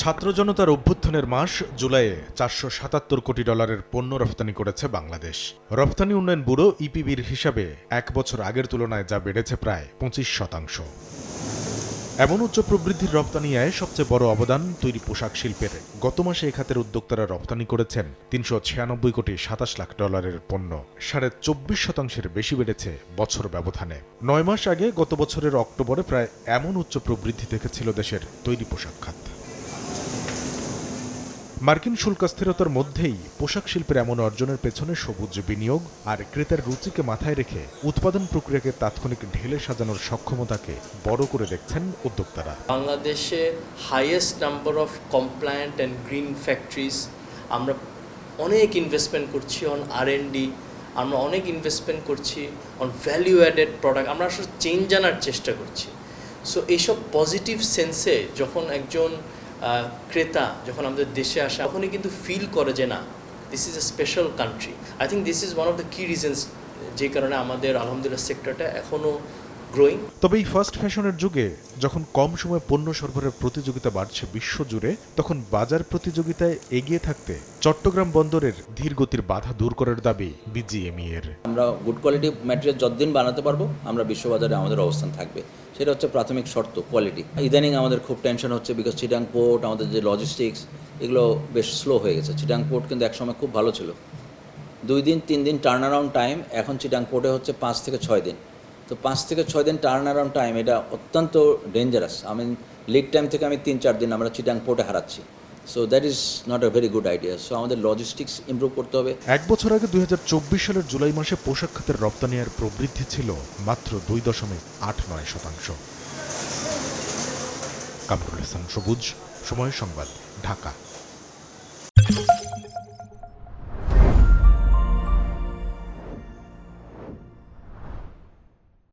ছাত্র জনতার অভ্যুত্থানের মাস জুলাইয়ে চারশো সাতাত্তর কোটি ডলারের পণ্য রফতানি করেছে বাংলাদেশ। রপ্তানি উন্নয়ন ব্যুরো ইপিবির হিসাবে এক বছর আগের তুলনায় যা বেড়েছে প্রায় পঁচিশ শতাংশ। এমন উচ্চ প্রবৃদ্ধির রপ্তানি আয়ে সবচেয়ে বড় অবদান তৈরি পোশাক শিল্পের। গত মাসে এ খাতের উদ্যোক্তারা রপ্তানি করেছেন তিনশো ছিয়ানব্বই কোটি সাতাশ লাখ ডলারের পণ্য। সাড়ে চব্বিশ শতাংশের বেশি বেড়েছে বছর ব্যবধানে। নয় মাস আগে গত বছরের অক্টোবরে প্রায় এমন উচ্চ প্রবৃদ্ধি দেখেছিল দেশের তৈরি পোশাক খাত। মার্কিন শুল্ক স্থিরতার মধ্যেই পোশাক শিল্পের এমন অর্জনের পেছনে সবুজ বিনিয়োগ আর ক্রেতার রুচিকে মাথায় রেখে উৎপাদন প্রক্রিয়াকে তাৎক্ষণিক ঢেলে সাজানোর সক্ষমতাকে বড় করে দেখছেন উদ্যোক্তারা। বাংলাদেশে highest number of compliant and green factories আমরা অনেক ইনভেস্টমেন্ট করছি অন আর ডি আমরা অনেক ইনভেস্টমেন্ট করছি অন ভ্যালু অ্যাডেড প্রোডাক্ট আমরা আসলে চেঞ্জ আনার চেষ্টা করছি। সো এইসব পজিটিভ সেন্সে যখন একজন ক্রেতা যখন আমাদের দেশে আসে, তখনই কিন্তু ফিল করে যে না this is a special country I think this is one of the key reasons যে কারণে আমাদের আলহামদুলিল্লাহ সেক্টরটা এখনও গ্রোয়িং তবে এই ফাস্ট ফ্যাশনের যুগে যখন কম সময়ে পণ্য সরবরাহের প্রতিযোগিতা বাড়ছে বিশ্বজুড়ে তখন বাজার প্রতিযোগিতায় এগিয়ে থাকতে চট্টগ্রাম বন্দরের ধীর গতির বাধা দূর করার দাবি বিজিএমই এর আমরা গুড কোয়ালিটি ম্যাটেরিয়াল যতদিন বানাতে পারব আমরা বিশ্ববাজারে আমাদের অবস্থান থাকবে। সেটা হচ্ছে প্রাথমিক শর্ত কোয়ালিটি ইদানিং আমাদের খুব টেনশন হচ্ছে বিকজ চিটাং পোর্ট আমাদের যে লজিস্টিক্স এগুলো বেশ স্লো হয়ে গেছে। চিটাং পোর্ট কিন্তু একসময় খুব ভালো ছিল। দুই দিন তিন দিন টার্ন অ্যারাউন্ড টাইম এখন চিটাং পোর্টে হচ্ছে পাঁচ থেকে ছয় দিন। তো পাঁচ থেকে ছয় দিন টার্ন অ্যারাউন্ড টাইম এটা অত্যন্ত ডেঞ্জারাস আমি লিড টাইম থেকে আমি তিন চার দিন আমরা চিটাং পোর্টে হারাচ্ছি। So that is not a very good idea so আমাদের লজিস্টিক্স ইমপ্রুভ করতে হবে। এক বছর আগে দুই হাজার চব্বিশ সালের জুলাই মাসে পোশাক খাতের রপ্তানি আর প্রবৃদ্ধি ছিল মাত্র দুই দশমিক আট নয় শতাংশ। কামরুল হাসান, সবুজ, সময় সংবাদ, ঢাকা।